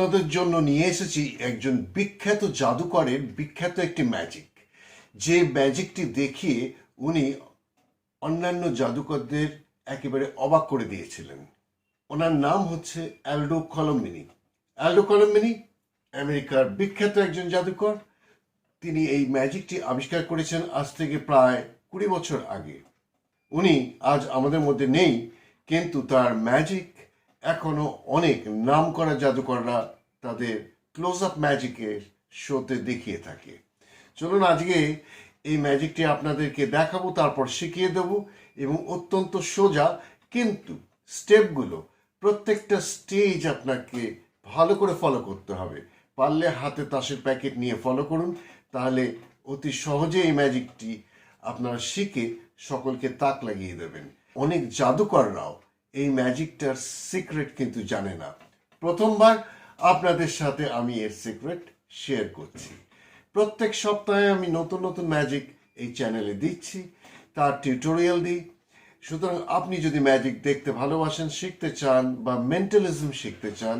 আপনাদের জন্য নিয়ে এসেছি একজন বিখ্যাত জাদুকরের বিখ্যাত একটি ম্যাজিক যে ম্যাজিকটি দেখিয়ে উনি অন্যান্য জাদুকরদের একেবারে অবাক করে দিয়েছিলেন। ওনার নাম হচ্ছে অ্যালডো কলম্বিনি। অ্যালডো কলম্বিনি, আমেরিকার বিখ্যাত একজন জাদুকর। তিনি এই ম্যাজিকটি আবিষ্কার করেছেন আজ থেকে প্রায় কুড়ি বছর আগে। উনি আজ আমাদের মধ্যে নেই, কিন্তু তার ম্যাজিক এখনও অনেক নামকরা জাদুকররা তাদের ক্লোজ আপ ম্যাজিকের শোতে দেখিয়ে থাকে। চলুন আজকে এই ম্যাজিকটি আপনাদেরকে দেখাবো, তারপর শিখিয়ে দেব এবং অত্যন্ত সোজা কিন্তু স্টেপগুলো প্রত্যেকটা স্টেজ আপনাকে ভালো করে ফলো করতে হবে। পারলে হাতে তাসের প্যাকেট নিয়ে ফলো করুন, তাহলে অতি সহজে এই ম্যাজিকটি আপনারা শিখে সকলকে তাক লাগিয়ে দেবেন। অনেক জাদুকররাও এই ম্যাজিকটার সিক্রেট কিন্তু জানে না। প্রথমবার আপনাদের সাথে আমি এর সিক্রেট শেয়ার করছি। প্রত্যেক সপ্তাহে আমি নতুন নতুন ম্যাজিক এই চ্যানেলে দিচ্ছি, তার টিউটোরিয়াল দিই। সুতরাং আপনি যদি ম্যাজিক দেখতে ভালোবাসেন, শিখতে চান বা মেন্টালিজম শিখতে চান,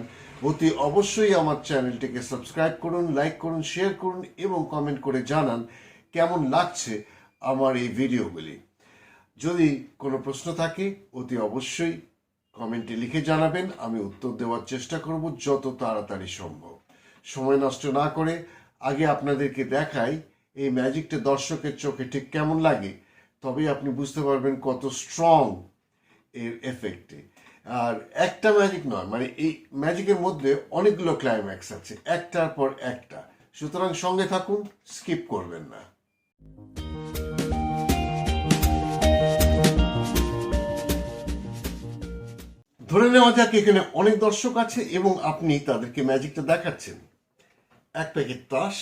অতি অবশ্যই আমার চ্যানেলটিকে সাবস্ক্রাইব করুন, লাইক করুন, শেয়ার করুন এবং কমেন্ট করে জানান কেমন লাগছে আমার এই ভিডিওগুলি। যদি কোনো প্রশ্ন থাকে, অতি অবশ্যই কমেন্টে লিখে জানাবেন। আমি উত্তর দেওয়ার চেষ্টা করব যত তাড়াতাড়ি সম্ভব। সময় নষ্ট না করে আগে আপনাদেরকে দেখাই, এই ম্যাজিকটা দর্শকের চোখে ঠিক কেমন লাগে, তবেই আপনি বুঝতে পারবেন কত স্ট্রং এর এফেক্টে আর একটা ম্যাজিক নয় মানে এই ম্যাজিকের মধ্যে অনেকগুলো ক্লাইম্যাক্স আছে, একটার পর একটা। সুতরাং সঙ্গে থাকুন স্কিপ করবেন না। ধরে নেওয়া যাক, এখানে অনেক দর্শক আছে এবং আপনি তাদেরকে ম্যাজিকটা দেখাচ্ছেন। এক প্যাকেট তাস,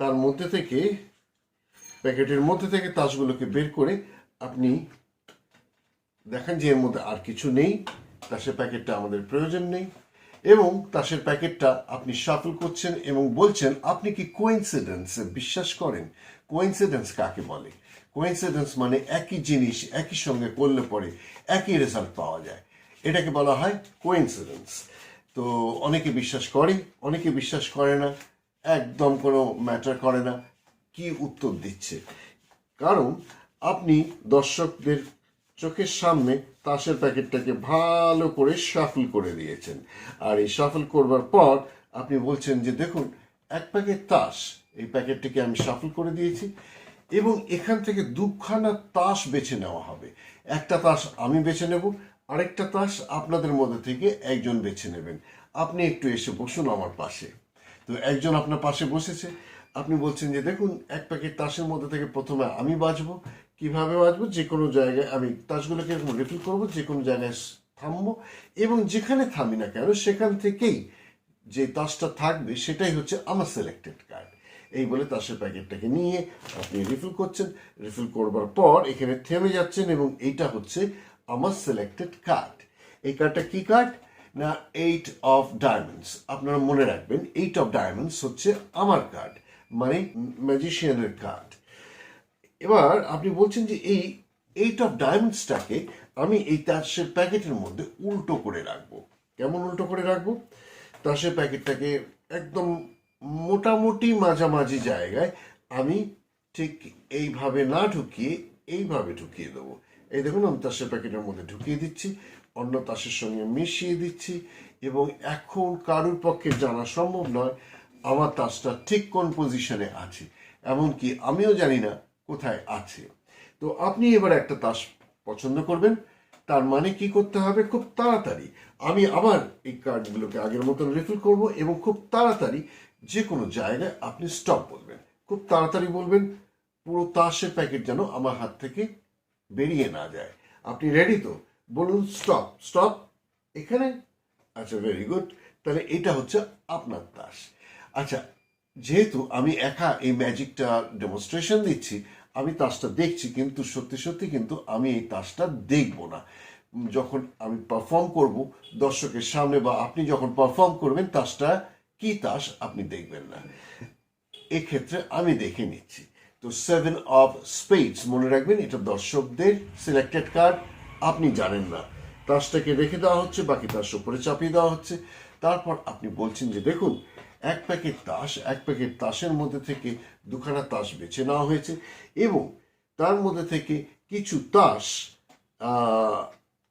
তার মধ্যে থেকে, প্যাকেটের মধ্যে থেকে তাসগুলোকে বের করে আপনি দেখেন যে এর মধ্যে আর কিছু নেই, তাসের প্যাকেটটা আমাদের প্রয়োজন নেই এবং তাসের প্যাকেটটা আপনি শাফল করছেন এবং বলছেন, আপনি কি কোইন্সিডেন্সে বিশ্বাস করেন? কোইন্সিডেন্স কাকে বলে? কোইন্সিডেন্স মানে একই জিনিস একই সঙ্গে করলে পরে একই রেজাল্ট পাওয়া যায়। এটাকে বলা হয় কোইন্সিডেন্স তো অনেকে বিশ্বাস করে, অনেকে বিশ্বাস করে না, একদম কোনো ম্যাটার করে না, কি উত্তর দিচ্ছে? কারণ আপনি দর্শকদের চোখের সামনে তাসের প্যাকেটটাকে ভালো করে শাফল করে দিয়েছেন। আর এই শাফল করবার পর আপনি বলছেন যে, দেখুন, এক প্যাকেট তাস, এই প্যাকেটটিকে আমি শাফল করে দিয়েছি এবং এখান থেকে দুখানা তাস বেছে নেওয়া হবে। একটা তাস আমি বেছে নেব আরেকটা তাস আপনাদের মধ্যে থেকে একজন বেছে নেবেন। আপনি একটু এসে বসুন আমার পাশে। তো একজন আপনার পাশে বসেছে। আপনি বলছেন যে, দেখুন, এক প্যাকেট তাসের মধ্যে থেকে প্রথমে আমি বাজবো। কীভাবে বাজবো? যে কোনো জায়গায় আমি তাসগুলোকে এরকম রিফিল করব যে কোনো জায়গায় থামবো এবং যেখানে থামি না কেন, সেখান থেকেই যে তাসটা থাকবে, সেটাই হচ্ছে আমার সিলেক্টেড কার্ড এই বলে তাসের প্যাকেটটাকে নিয়ে আপনি রিফিল করছেন। রিফিল করবার পর এখানে থেমে যাচ্ছেন এবং এইটা হচ্ছে আমার সিলেক্টেড কার্ড এই কার্ডটা কি কার্ড না এইট অফ ডায়মন্ডস আপনারা মনে রাখবেন এইট অফ ডায়মন্ডস হচ্ছে আমার কার্ড মানে ম্যাজিশিয়ানের কার্ড এবার আপনি বলছেন যে এই এইট অফ ডায়মন্ডসটাকে আমি এই তাসের প্যাকেটের মধ্যে উল্টো করে রাখব। কেমন উল্টো করে রাখব? তাসের প্যাকেটটাকে একদম মোটামুটি মাঝামাঝি জায়গায় আমি ঠিক এইভাবে না ঢুকিয়ে, এইভাবে ঢুকিয়ে দেবো। এই দেখুন, আমি তাসের প্যাকেটের মধ্যে ঢুকিয়ে দিচ্ছি, অন্য তাসের সঙ্গে মিশিয়ে দিচ্ছি, এবং এখন কারুর পক্ষে জানা সম্ভব নয় আমার তাসটা ঠিক কোন পজিশনে আছে, এমনকি আমিও জানি না কোথায় আছে। তো আপনি এবার একটা তাস পছন্দ করবেন, তার মানে কি করতে হবে? খুব তাড়াতাড়ি। আমি আবার এই কার্ডগুলোকে আগের মতন রিফিল করব, এবং খুব তাড়াতাড়ি যে কোনো জায়গায় আপনি স্টপ বলবেন। খুব তাড়াতাড়ি বলবেন, পুরো তাসের প্যাকেট যেন আমার হাত থেকে বেরিয়ে না যায়। আপনি রেডি তো? বলুন স্টপ স্টপ এখানে? আচ্ছা ভেরি গুড তাহলে এটা হচ্ছে আপনার তাস আচ্ছা যেহেতু আমি একা এই ম্যাজিকটা ডেমনস্ট্রেশন দিচ্ছি, আমি তাসটা দেখছি, কিন্তু সত্যি সত্যি কিন্তু আমি এই তাসটা দেখব না। যখন আমি পারফর্ম করব, দর্শকের সামনে বা আপনি যখন পারফর্ম করবেন তাসটা কি তাস আপনি দেখবেন না। এক্ষেত্রে আমি দেখে নিচ্ছি। তো সেভেন অফ স্পেডস মনে রাখবেন, এটা দর্শকদের সিলেক্টেড কার্ড আপনি জানেন না। তাসটাকে রেখে দেওয়া হচ্ছে, বাকি তাস উপরে চাপিয়ে দেওয়া হচ্ছে। তারপর আপনি বলছেন যে, দেখুন, এক প্যাকেট তাস, এক প্যাকেট তাসের মধ্যে থেকে দুখানা তাস বেছে নেওয়া হয়েছে এবং তার মধ্যে থেকে কিছু তাস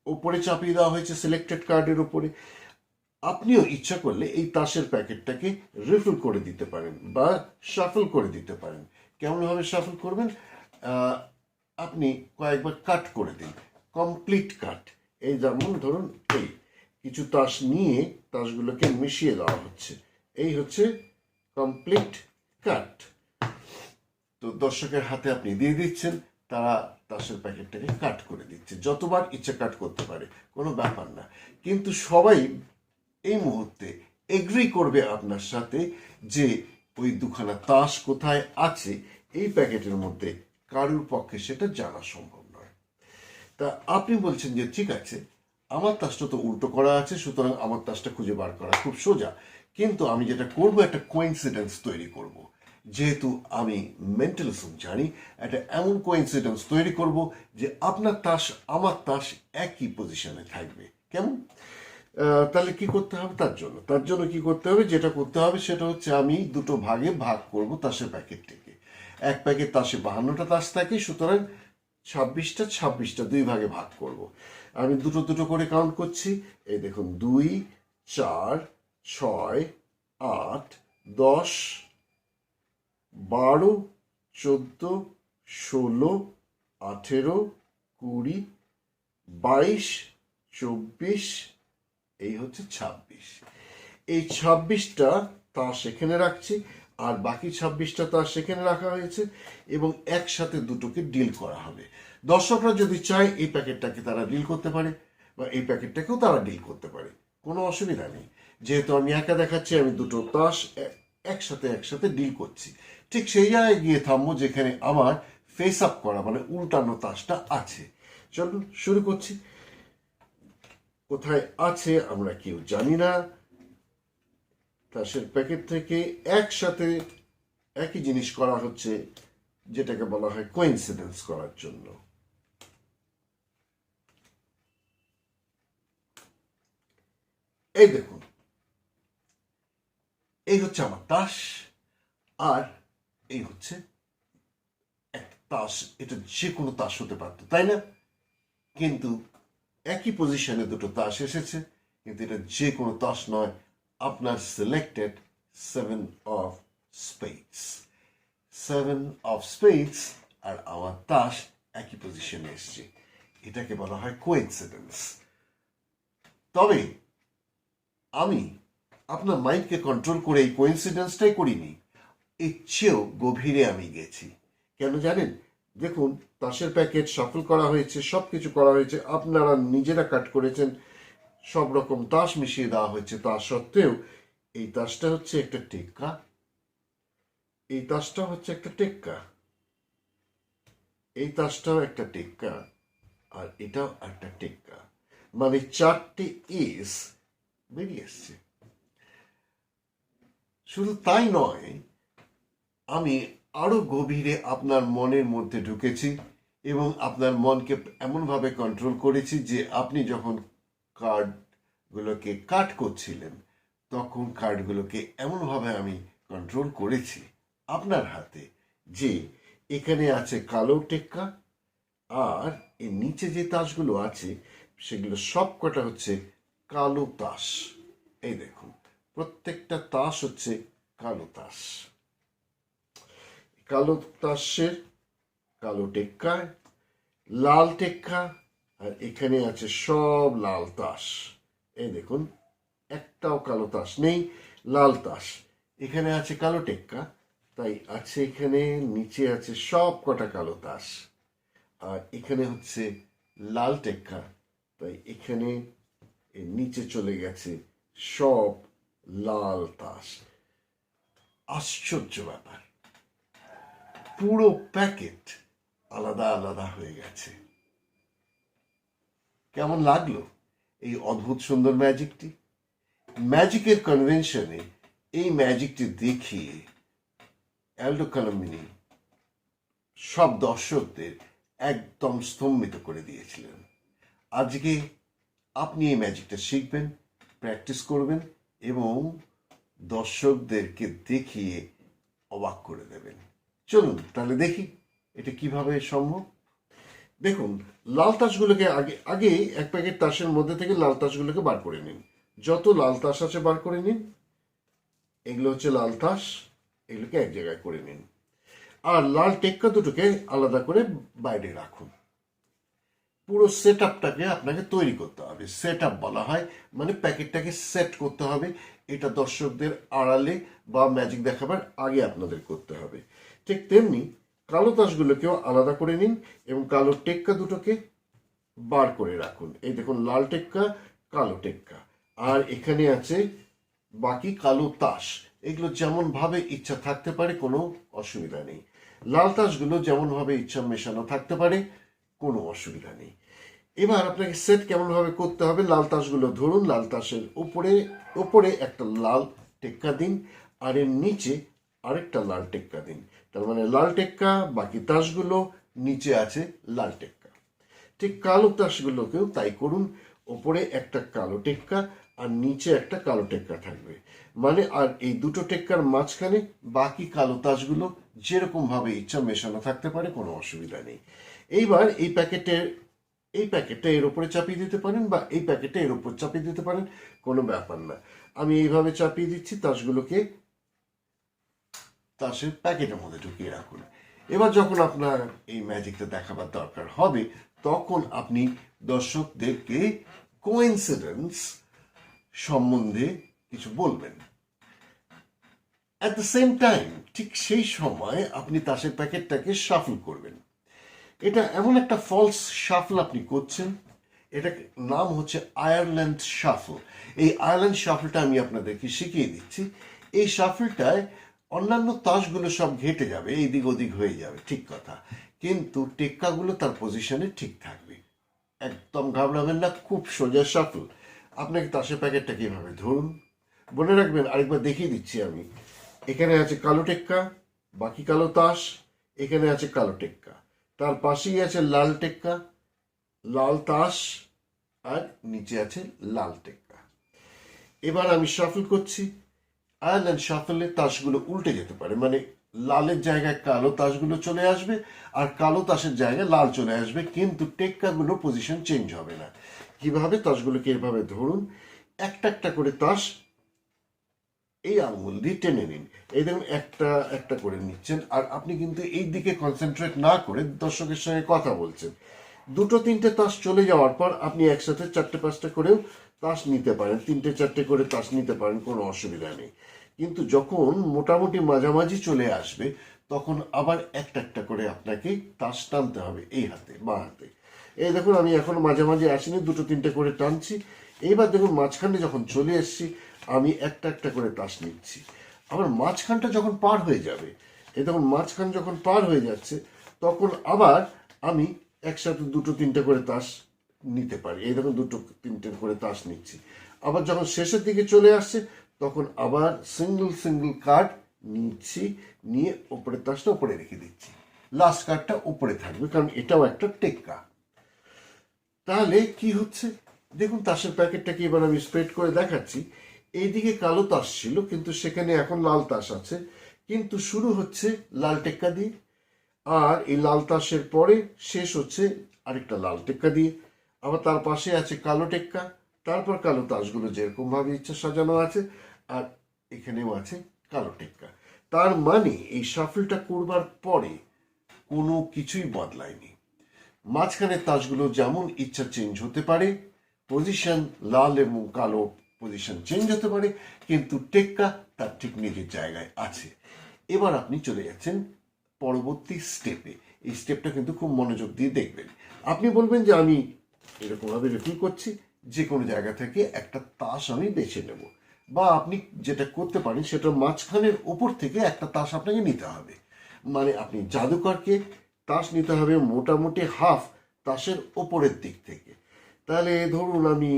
উপরে চাপিয়ে দেওয়া হয়েছে সিলেক্টেড কার্ডের উপরে। আপনিও ইচ্ছা করলে এই তাসের প্যাকেটটাকে রিফিল করে দিতে পারেন বা শাফল করে দিতে পারেন। কেমনভাবে শাফল করবেন? আপনি কয়েকবার কাট করে দিন। কমপ্লিট কাট এই যেমন ধরুন এই। কিছু তাস নিয়ে তাসগুলোকে মিশিয়ে দেওয়া হচ্ছে। এই হচ্ছে কমপ্লিট কাট তো দর্শকের হাতে আপনি দিয়ে দিচ্ছেন, তারা তাসের প্যাকেটটাকে কাট করে দিচ্ছে। যতবার ইচ্ছে কাট করতে পারে, কোনো ব্যাপার না। কিন্তু সবাই এই মুহূর্তে এগ্রি করবে আপনার সাথে যে ওই দুখানা তাস কোথায় আছে এই প্যাকেটের মধ্যে কারুর পক্ষে সেটা জানা সম্ভব নয়। তা আপনি বলছেন যে, ঠিক আছে, আমার তাসটা তো উল্টো করা আছে, সুতরাং আমার তাসটা খুঁজে বার করা খুব সোজা। কিন্তু আমি যেটা করব, একটা কোইন্সিডেন্স তৈরি করব। যেহেতু আমি মেন্টালিজম জানি, একটা এমন কোইন্সিডেন্স তৈরি করব যে, আপনার তাস, আমার তাস একই পজিশনে থাকবে। কেমন? তাহলে কি করতে হবে? তার জন্য। তার জন্য কি করতে হবে? যেটা করতে হবে সেটা হচ্ছে আমি দুটো ভাগে ভাগ করব তাসের প্যাকেটটিকে এক প্যাকেট তাসে বাহান্নটা তাস থাকে, সুতরাং ছাব্বিশটা ছাব্বিশটা দুই ভাগে ভাগ করব। আমি দুটো দুটো করে কাউন্ট করছি। এই দেখুন, দুই, চার, ছয়, আট, দশ, বারো, চোদ্দ, ষোলো, আঠেরো, কুড়ি, বাইশ, চব্বিশ এই হচ্ছে ছাব্বিশ। এই ছাব্বিশটা তার সেখানে রাখছি, আর বাকি ছাব্বিশটা তার সেখানে রাখা হয়েছে, এবং একসাথে দুটোকে ডিল করা হবে। দর্শকরা যদি চায়, এই প্যাকেটটাকে তারা ডিল করতে পারে, বা এই প্যাকেটটাকেও তারা ডিল করতে পারে। কোনো অসুবিধা নেই। যেহেতু আমি একা দেখাচ্ছি, আমি দুটো তাস একসাথে একসাথে ডিল করছি। ঠিক সেই জায়গায় গিয়ে থামবো যেখানে আমার ফেস আপ করা মানে উল্টানো তাসটা আছে। চলুন, শুরু করছি। কোথায় আছে আমরা কেউ জানি না। তাসের প্যাকেট থেকে একসাথে একই জিনিস করা হচ্ছে, যেটাকে বলা হয় কোইন্সিডেন্স করার জন্য। এই দেখুন, এই হচ্ছে আমার তাস, আর এই হচ্ছে এক তাস। এটা যে কোনো তাস হতে পারতো, তাই না? কিন্তু একই পজিশনে দুটো তাস এসেছে, কিন্তু এটা যে কোনো তাস নয়, আপনার selected seven of spades seven of spades আর আমার তাস একই পজিশনে এসছে। এটাকে বলা হয় কোইন্সিডেন্স তবে আমি আপনার মাইন্ডকে কন্ট্রোল করে এই কোইন্সিডেন্সটাই করিনি। এর চেয়েও গভীরে আমি গেছি। কেন জানেন? দেখুন তাসের প্যাকেট সফল করা হয়েছে সব কিছু করা হয়েছে, আপনারা নিজেরা কাট করেছেন, সব রকম তাস মিশিয়ে দেওয়া হয়েছে। তা সত্ত্বেও এই তাসটা হচ্ছে একটা টেক্কা। এই তাসটা হচ্ছে একটা টেক্কা। এই তাসটাও একটা টেক্কা, আর এটাও একটা টেক্কা। মানে চারটে ইস বেরিয়ে এসছে। শুধু তাই নয়, আমি আরও গভীরে আপনার মনের মধ্যে ঢুকেছি এবং আপনার মনকে এমনভাবে কন্ট্রোল করেছি যে আপনি যখন কার্ডগুলোকে কাট করছিলেন, তখন কার্ডগুলোকে এমনভাবে আমি কন্ট্রোল করেছি আপনার হাতে যে এখানে আছে কালো টেক্কা আর এর নিচে যে তাসগুলো আছে, সেগুলো সব কটা হচ্ছে কালো তাস। এই দেখুন, প্রত্যেকটা তাস হচ্ছে কালো তাস। কালো তাসের, কালো টেক্কায়, লাল টেক্কা, আর এখানে আছে সব লাল তাস। এই দেখুন, একটাও কালো তাস নেই, লাল তাস। এখানে আছে কালো টেক্কা, তাই আছে এখানে, নিচে আছে সব কটা কালো তাস। আর এখানে হচ্ছে লাল টেক্কা, তাই এখানে নিচে চলে গেছে সব লাল তাস। আশ্চর্য ব্যাপার। পুরো প্যাকেট আলাদা আলাদা হয়ে গেছে। কেমন লাগল এই অদ্ভুত সুন্দর ম্যাজিকটি? ম্যাজিকের কনভেনশনে এই ম্যাজিকটি দেখিয়ে অ্যালডো কালামিনি সব দর্শকদের একদম স্তম্ভিত করে দিয়েছিলেন। আজকে আপনি এই ম্যাজিকটা শিখবেন, প্র্যাকটিস করবেন এবং দর্শকদেরকে দেখিয়ে অবাক করে দেবেন। চলুন, তাহলে দেখি এটা কীভাবে সম্ভব। দেখুন, লাল তাসগুলোকে আগে আগে এক প্যাকেট তাসের মধ্যে থেকে লাল তাসগুলোকে বার করে নিন। যত লাল তাস আছে বার করে নিন। এগুলো হচ্ছে লাল তাস, এগুলোকে এক জায়গায় করে নিন। আর লাল টেক্কা দুটোকে আলাদা করে বাইরে রাখুন। পুরো সেট আপটাকে আপনাকে তৈরি করতে হবে। সেট আপ বলা হয় মানে প্যাকেটটাকে সেট করতে হবে। এটা দর্শকদের আড়ালে বা ম্যাজিক দেখাবার আগে আপনাদের করতে হবে। ঠিক তেমনি কালো তাসগুলোকেও আলাদা করে নিন এবং কালো টেক্কা দুটোকে বার করে রাখুন। এই দেখুন, লাল টেক্কা, কালো টেক্কা। আর এখানে আছে বাকি কালো তাস। এগুলো যেমন ভাবে ইচ্ছা থাকতে পারে, কোনো অসুবিধা নেই। লাল তাসগুলো যেমন ভাবে ইচ্ছা মেশানো থাকতে পারে, কোনো অসুবিধা নেই। এবার আপনাকে সেট কেমন ভাবে করতে হবে? লাল তাসগুলো ধরুন, লাল তাসের উপরে উপরে একটা লাল টেক্কা দিন, আর এর নিচে আরেকটা লাল টেক্কা দিন। তার মানে লাল টেক্কা, বাকি তাসগুলো নিচে আছে লাল টেক্কা। ঠিক কালো তাসগুলোকেও তাই করুন, ওপরে একটা কালো টেক্কা আর নিচে একটা কালো টেক্কা থাকবে। মানে আর এই দুটো টেক্কার মাঝখানে বাকি কালো তাসগুলো যেরকম ভাবে ইচ্ছা মেশানো থাকতে পারে, কোনো অসুবিধা নেই। এইবার এই প্যাকেটের এই প্যাকেটটা এর উপরে চাপিয়ে দিতে পারেন বা এই প্যাকেটটা এর উপর চাপিয়ে দিতে পারেন, কোনো ব্যাপার না। আমি এইভাবে চাপিয়ে দিচ্ছি, তাসগুলোকে তাসের প্যাকেটের মধ্যে ঢুকিয়ে রাখুন। এবার যখন আপনার এই ম্যাজিকটা দেখাবার দরকার হবে, তখন আপনি দর্শকদেরকে কোইন্সিডেন্স সম্বন্ধে কিছু বলবেন। অ্যাট দ্য সেম টাইম ঠিক সেই সময় আপনি তাসের প্যাকেটটাকে শাফল করবেন। এটা এমন একটা ফলস শাফল আপনি করছেন এটা নাম হচ্ছে আয়ারল্যান্ড শাফল এই আয়ারল্যান্ড শাফলটা আমি আপনাদেরকে শিখিয়ে দিচ্ছি। এই শাফলটায় অন্যান্য তাসগুলো সব ঘেটে যাবে এইদিক ওদিক হয়ে যাবে, ঠিক কথা। কিন্তু টেক্কাগুলো তার পজিশনে ঠিক থাকবে। একদম ঘাবড়াবেন না, খুব সোজা সফল আপনাকে তাসের প্যাকেটটা কীভাবে ধরুন? মনে রাখবেন, আরেকবার দেখিয়ে দিচ্ছি আমি। এখানে আছে কালো টেক্কা, বাকি কালো তাস, এখানে আছে কালো টেক্কা। তার পাশেই আছে লাল টেক্কা, লাল তাস, আর নিচে আছে লাল টেক্কা। এবার আমি শাফল করছি। আয়ারল্যান্ড শাফলে তাসগুলো উল্টে যেতে পারে। মানে লালের জায়গায় কালো তাসগুলো চলে আসবে আর কালো তাসের জায়গায় লাল চলে আসবে, কিন্তু টেক্কাগুলো পজিশন চেঞ্জ হবে না। কীভাবে তাসগুলোকে এভাবে ধরুন? একটা একটা করে তাস এই আঙুল দিয়ে টেনে নিন। এই দেখুন, একটা একটা করে নিচ্ছেন। আর আপনি কিন্তু এই দিকে কনসেন্ট্রেট না করে দর্শকের সঙ্গে কথা বলছেন। দুটো, তিনটে তাস চলে যাওয়ার পর আপনি একসাথে চারটে, পাঁচটা করেও তাস নিতে পারেন। তিনটে, চারটে করে তাস নিতে পারেন, কোনো অসুবিধা নেই। কিন্তু যখন মোটামুটি মাঝামাঝি চলে আসবে, তখন আবার একটা একটা করে আপনাকে তাস টানতে হবে এই হাতে, বা হাতে। এই দেখুন, আমি এখন মাঝামাঝি আসিনি, দুটো, তিনটে করে টানছি। এইবার দেখুন, মাঝখানে যখন চলে এসছি, আমি একটা একটা করে তাস নিচ্ছি। আবার মাঝখানটা যখন পার হয়ে যাবে, এই দেখুন, মাঝখান যখন পার হয়ে যাচ্ছে, তখন আবার আমি একসাথে দুটো তিনটে করে তাস নিতে পারি। এই দেখুন দুটো তিনটে করে তাস নিচ্ছি। আবার যখন শেষের দিকে চলে আসছে, তখন আবার সিঙ্গেল সিঙ্গেল কার্ড নিচ্ছি, নিয়ে ওপরের তাসটা ওপরে রেখে দিচ্ছি। লাস্ট কার্ডটা উপরে থাকবে, কারণ এটাও একটা টেক্কা তাহলে কি হচ্ছে? দেখুন, তাসের প্যাকেটটাকে এবার আমি স্প্রেড করে দেখাচ্ছি। এইদিকে কালো তাস ছিল, কিন্তু সেখানে এখন লাল তাস আছে। কিন্তু শুরু হচ্ছে লাল টেক্কা দিয়ে। আর এই লাল তাসের পরে শেষ হচ্ছে আরেকটা লাল টেক্কা দিয়ে। আবার তার পাশে আছে কালো টেক্কা, তারপর কালো তাসগুলো যেরকম ভাবে ইচ্ছা সাজানো আছে, আর এখানেও আছে কালো টেক্কা। তার মানে এই সাফলটা করবার পরে কোনো কিছুই বদলায়নি। মাঝখানের তাসগুলো যেমন ইচ্ছা চেঞ্জ হতে পারে পজিশন লাল এবং কালো পজিশন চেঞ্জ হতে পারে, কিন্তু টেক্কা তার ঠিক নিজের জায়গায় আছে। এবার আপনি চলে যাচ্ছেন পরবর্তী স্টেপে এই স্টেপটা কিন্তু খুব মনোযোগ দিয়ে দেখবেন। আপনি বলবেন যে, আমি এরকমভাবে রিফিল করছি যে কোনো জায়গা থেকে একটা তাস আমি বেছে নেব। বা আপনি যেটা করতে পারেন, সেটা মাঝখানের উপর থেকে একটা তাস আপনাকে নিতে হবে। মানে আপনি জাদুকরকে তাস নিতে হবে মোটামুটি হাফ তাসের ওপরের দিক থেকে। তাহলে ধরুন আমি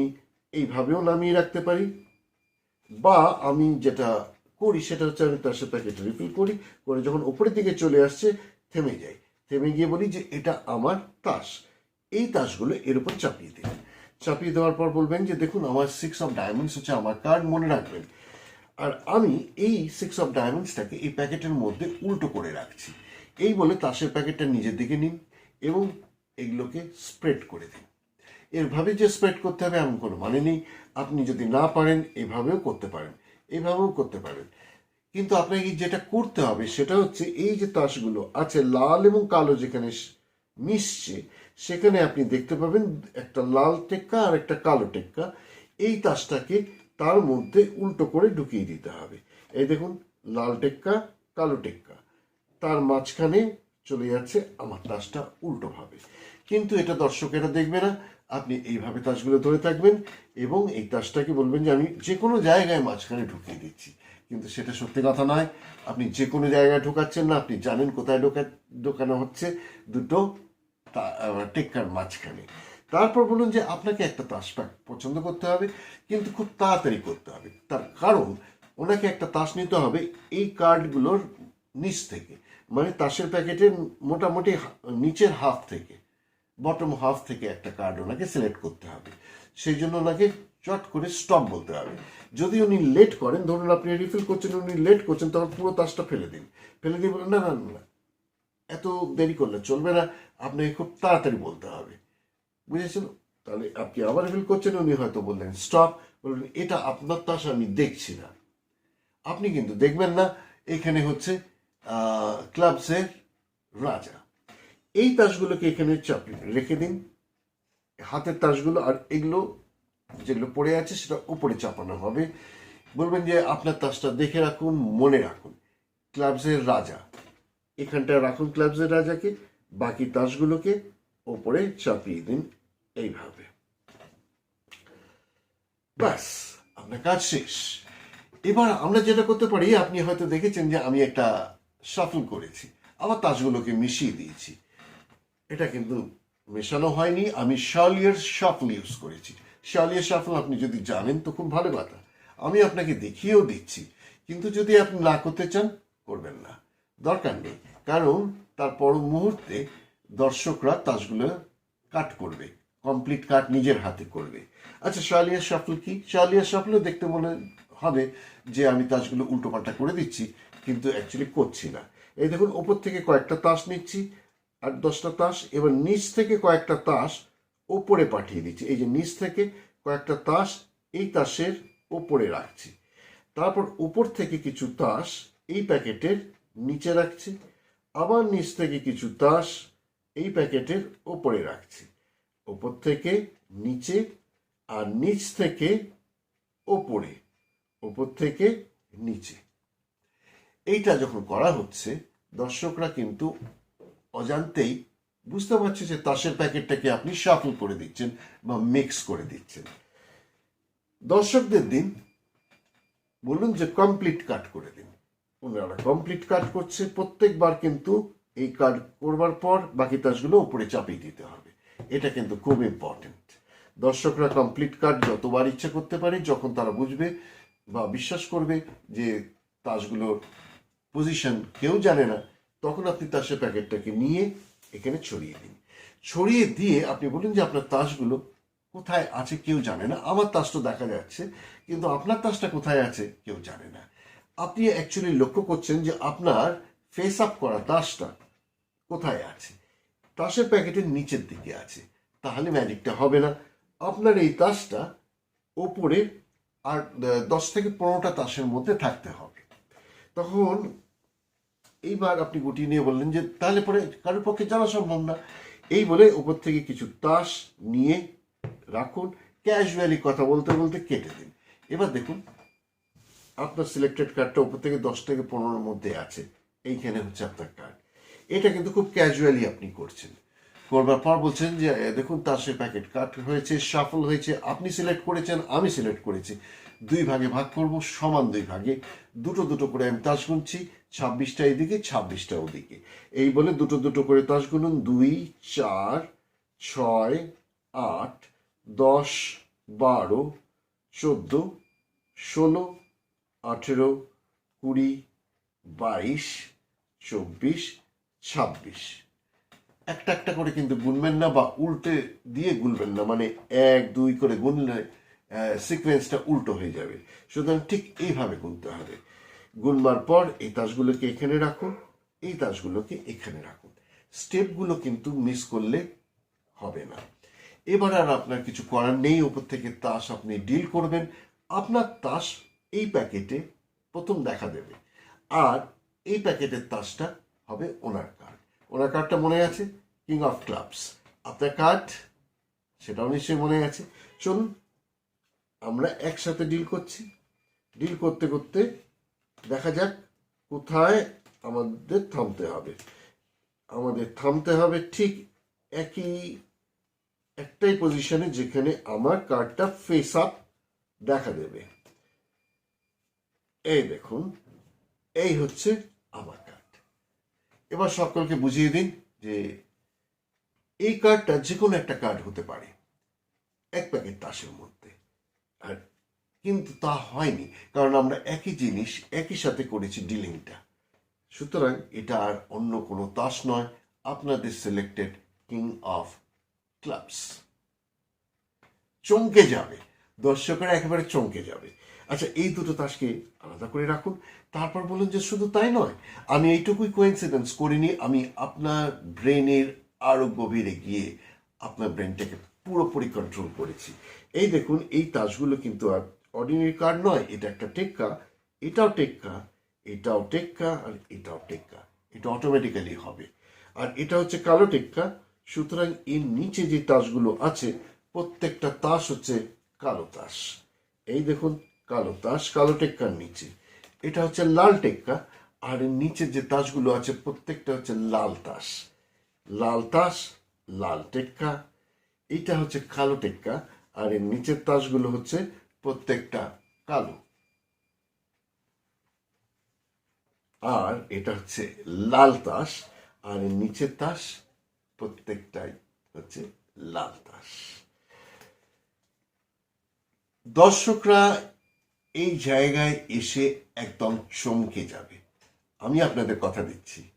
এইভাবেও নামিয়ে রাখতে পারি, বা আমি যেটা করি, সেটা হচ্ছে আমি তার সাথে প্যাকেট রিফিল করি, করে যখন ওপরের দিকে চলে আসছে, থেমে যাই। থেমে গিয়ে বলি যে, এটা আমার তাস। এই তাসগুলো এর উপর চাপিয়ে দিন চাপিয়ে দেওয়ার পর বলবেন যে, দেখুন, আমার সিক্স অফ ডায়মন্ডস হচ্ছে আমার কার্ড মনে রাখবেন। আর আমি এই সিক্স অফ ডায়মন্ডসটাকে এই প্যাকেটের মধ্যে উল্টো করে রাখছি। এই বলে তাসের প্যাকেটটা নিজের দিকে নিন এবং এগুলোকে স্প্রেড করে দিন। এরভাবে যে স্প্রেড করতে হবে এমন কোনো মানে নেই। আপনি যদি না পারেন, এভাবেও করতে পারেন। এভাবেও করতে পারেন। কিন্তু আপনাকে যেটা করতে হবে সেটা হচ্ছে এই যে তাসগুলো আছে, লাল এবং কালো যেখানে মিশছে, সেখানে আপনি দেখতে পাবেন একটা লাল টেক্কা আর একটা কালো টেক্কা। এই তাসটাকে তার মধ্যে উল্টো করে ঢুকিয়ে দিতে হবে। এই দেখুন, লাল টেক্কা, কালো টেক্কা। তার মাঝখানে চলে যাচ্ছে আমার তাসটা উল্টোভাবে। কিন্তু এটা দর্শকেরা দেখবে না। আপনি এইভাবে তাসগুলো ধরে থাকবেন এবং এই তাসটাকে বলবেন যে আমি যে কোনো জায়গায় মাঝখানে ঢুকিয়ে দিচ্ছি। কিন্তু সেটা সত্যি কথা নয়, আপনি যে কোনো জায়গায় ঢোকাচ্ছেন না, আপনি জানেন কোথায় ঢোকা, ঢোকানো হচ্ছে দুটো টেক্কার মাঝখানে। তারপর বলুন যে আপনাকে একটা তাস পছন্দ করতে হবে, কিন্তু খুব তাড়াতাড়ি করতে হবে। তার কারণ, ওনাকে একটা তাস নিতে হবে এই কার্ডগুলোর নিচ থেকে। মানে তাসের প্যাকেটের মোটামুটি নিচের হাফ থেকে। বটম হাফ থেকে একটা কার্ড ওনাকে সিলেক্ট করতে হবে। সেই জন্য ওনাকে চট করে স্টপ বলতে হবে। যদি উনি লেট করেন ধরুন আপনি রিফিল করছেন উনি লেট করছেন তখন পুরো তাসটা ফেলে দিন। ফেলে দিয়ে বলেন না না না, এত দেরি করলে চলবে না আপনাকে খুব তাড়াতাড়ি বলতে হবে। বুঝেছেন? তাহলে আপনি আবার রিফিল করছেন উনি হয়তো বললেন স্টপ বললেন এটা আপনার তাস আমি দেখছি না। আপনি কিন্তু দেখবেন না এখানে হচ্ছে ক্লাবসের রাজা। এই তাসগুলোকে এখানে চাপিয়ে রেখে দিন। হাতের তাসগুলো আর এগুলো যেগুলো পড়ে আছে সেটা উপরে চাপানো হবে। বলবেন যে আপনার তাসটা দেখে রাখুন, মনে রাখুন। ক্লাবসের রাজা। এখানটায় রাখুন ক্লাবসের রাজাকে, বাকি তাসগুলোকে ওপরে চাপিয়ে দিন এইভাবে। ব্যাস, আপনার কাজ শেষ। এবার আমরা যেটা করতে পারি, আপনি হয়তো দেখেছেন যে আমি একটা শাফল করেছি। আবার তাসগুলোকে মিশিয়ে দিয়েছি। এটা কিন্তু মেশানো হয়নি, আমি শালিয়ার শাফল ইউজ করেছি। শালিয়ার শাফল আপনি যদি জানেন তো খুব ভালো কথা। আমি আপনাকে দেখিয়েও দিচ্ছি, কিন্তু যদি আপনি না করতে চান, করবেন না। দরকার নেই, কারণ তার পর মুহূর্তে দর্শকরা তাসগুলো কাট করবে কমপ্লিট কাট নিজের হাতে করবে। আচ্ছা শালিয়া শাফল কি? শালিয়া শাফলও দেখতে মনে হবে যে আমি তাসগুলো উল্টোপাল্টা করে দিচ্ছি, কিন্তু অ্যাকচুয়ালি করছি না। এই দেখুন, ওপর থেকে কয়েকটা তাস নিচ্ছি আট দশটা তাস, এবার নিচ থেকে কয়েকটা তাস ওপরে পাঠিয়ে দিচ্ছি। এই যে নিচ থেকে কয়েকটা তাস এই তাসের ওপরে রাখছি। তারপর উপর থেকে কিছু তাস এই প্যাকেটের নিচে রাখছি। আবার নিচ থেকে কিছু তাস এই প্যাকেটের ওপরে রাখছি। ওপর থেকে নিচে আর নিচ থেকে ওপরে ওপর থেকে নিচে। এইটা যখন করা হচ্ছে, দর্শকরা কিন্তু অজান্তেই বুঝতে পারছে যে তাসের প্যাকেটটাকে আপনি শাফল করে দিচ্ছেন বা মিক্স করে দিচ্ছেন। দর্শকদের দিন, বলুন যে কমপ্লিট কাট করে দিন। ওনারা কমপ্লিট কাট করছে, প্রত্যেকবার কিন্তু এই কাট করবার পর বাকি তাসগুলো উপরে চাপিয়ে দিতে হবে। এটা কিন্তু খুব ইম্পর্টেন্ট দর্শকরা কমপ্লিট কাট যতবার ইচ্ছে করতে পারে, যখন তারা বুঝবে বা বিশ্বাস করবে যে তাসগুলোর পজিশন কেউ জানে না তখন আপনি তাসের প্যাকেটটাকে নিয়ে এখানে ছড়িয়ে দিন। ছড়িয়ে দিয়ে আপনি বলুন যে আপনার তাসগুলো কোথায় আছে কেউ জানে না। আমার তাসটা দেখা যাচ্ছে, কিন্তু আপনার তাসটা কোথায় আছে কেউ জানে না। আপনি অ্যাকচুয়ালি লক্ষ্য করছেন যে আপনার ফেস আপ করা তাসটা কোথায় আছে? তাসের প্যাকেটের নিচের দিকে আছে। তাহলে ম্যাজিকটা হবে না। আপনার এই তাসটা ওপরে আর দশ থেকে পনেরোটা তাসের মধ্যে থাকতে হবে। তখন এইবার আপনি গুটিয়ে নিয়ে বললেন যে, তাহলে পরে কারোর পক্ষে জানা সম্ভব না। এই বলে উপর থেকে কিছু তাস নিয়ে রাখুন ক্যাজুয়ালি কথা বলতে বলতে কেটে দিন। এবার দেখুন, আপনার সিলেক্টেড কার্ডটা উপর থেকে দশ থেকে পনেরোর মধ্যে আছে। এইখানে হচ্ছে আপনার কার্ড এটা কিন্তু খুব ক্যাজুয়ালি আপনি করছেন। করবার পর বলছেন যে দেখুন তার সে প্যাকেট কাট হয়েছে সাফল হয়েছে, আপনি সিলেক্ট করেছেন, আমি সিলেক্ট করেছি। দুই ভাগে ভাগ করব, সমান দুই ভাগে। দুটো দুটো করে আমি তাস গুনছি ছাব্বিশটা এদিকে, ছাব্বিশটা ওদিকে। এই বলে দুটো দুটো করে তাস গুনুন দুই, চার, ছয়, আট, দশ, বারো, চোদ্দ, ষোলো, আঠেরো, কুড়ি, বাইশ, চব্বিশ, ছাব্বিশ। একটা একটা করে কিন্তু গুনবেন না বা উল্টে দিয়ে গুনবেন না মানে এক, দুই করে গুনলে সিকোয়েন্সটা উল্টো হয়ে যাবে। সুতরাং ঠিক এইভাবে গুনতে হবে। গুনবার পর এই তাসগুলোকে এখানে রাখুন, এই তাসগুলোকে এখানে রাখুন। স্টেপগুলো কিন্তু মিস করলে হবে না। এবার আর আপনার কিছু করার নেই ওপর থেকে তাস আপনি ডিল করবেন। আপনার তাস এই প্যাকেটে প্রথম দেখা দেবে। আর এই প্যাকেটের তাসটা হবে ওনার কার্ড। ওনার কার্ডটা মনে আছে? কিং অফ ক্লাবস আপনার কার্ড? সেটাও নিশ্চয়ই মনে আছে। চলুন, আমরা একসাথে ডিল করছি। ডিল করতে করতে দেখা যাক কোথায় আমাদের থামতে হবে। আমাদের থামতে হবে ঠিক একই, একটাই পজিশনে যেখানে আমার কার্ডটা ফেস আপ দেখা দেবে। এই দেখুন, এই হচ্ছে আমার কার্ড এবার সকলকে বুঝিয়ে দিন যে এই কার্ডটা যে কোনো একটা কার্ড হতে পারে। এক প্যাকেট তাসের মধ্যে কিন্তু তা হয়নি, কারণ আমরা একই জিনিস, একই সাথে করেছি ডিলিংটা। সুতরাং এটা আর অন্য কোনো তাস নয়, আপনাদের সিলেক্টেড কিং অফ ক্লাবস চমকে যাবে, দর্শকরা একেবারে চমকে যাবে। আচ্ছা এই দুটো তাসকে আলাদা করে রাখুন, তারপর বলুন যে শুধু তাই নয়, আমি এইটুকুই কোইন্সিডেন্স করিনি, আমি আপনার ব্রেনের আরও গভীরে গিয়ে আপনার ব্রেনটাকে পুরোপুরি কন্ট্রোল করেছি। এই দেখুন, এই তাসগুলো কিন্তু আর অর্ডিনারি কার্ড নয়, এটা একটা টেক্কা, এটাও টেক্কা এটাও টেক্কা, আর এটাও টেক্কা। এটা অটোমেটিক্যালি হবে। আর এটা হচ্ছে কালো টেক্কা, সুতরাং এর নিচে যে তাসগুলো আছে, প্রত্যেকটা তাস হচ্ছে কালো তাস। এই দেখুন, কালো তাস, কালো টেক্কার নিচে। এটা হচ্ছে লাল টেক্কা, আর এর নিচে যে তাসগুলো আছে, প্রত্যেকটা হচ্ছে লাল তাস। লাল তাস, লাল টেক্কা, এটা হচ্ছে কালো টেক্কা, আর এর নিচের তাসগুলো হচ্ছে প্রত্যেকটা কালো। আর এটা হচ্ছে লাল তাস, আর নিচের তাস প্রত্যেকটাই হচ্ছে লাল তাস। দর্শকরা এই জায়গায় এসে একদম চমকে যাবে। আমি আপনাদের কথা দিচ্ছি।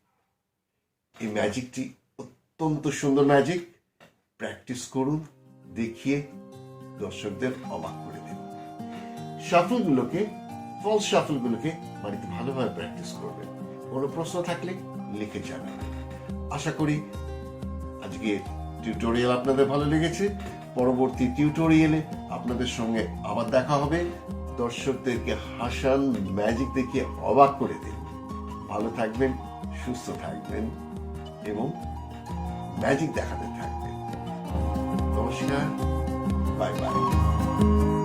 এই ম্যাজিকটি অত্যন্ত সুন্দর ম্যাজিক। প্র্যাকটিস করুন, দেখিয়ে দর্শকদের অবাক শাফলগুলোকে ফলস শাফলগুলোকে বাড়িতে ভালোভাবে প্র্যাকটিস করবেন কোনো প্রশ্ন থাকলে লিখে জানাবেন আশা করি আজকে টিউটোরিয়াল আপনাদের ভালো লেগেছে। পরবর্তী টিউটোরিয়ালে আপনাদের সঙ্গে আবার দেখা হবে। দর্শকদেরকে হাসান ম্যাজিক দেখিয়ে অবাক করে দিন। ভালো থাকবেন, সুস্থ থাকবেন এবং ম্যাজিক দেখাতে থাকবেন। নমস্কার বাই বাই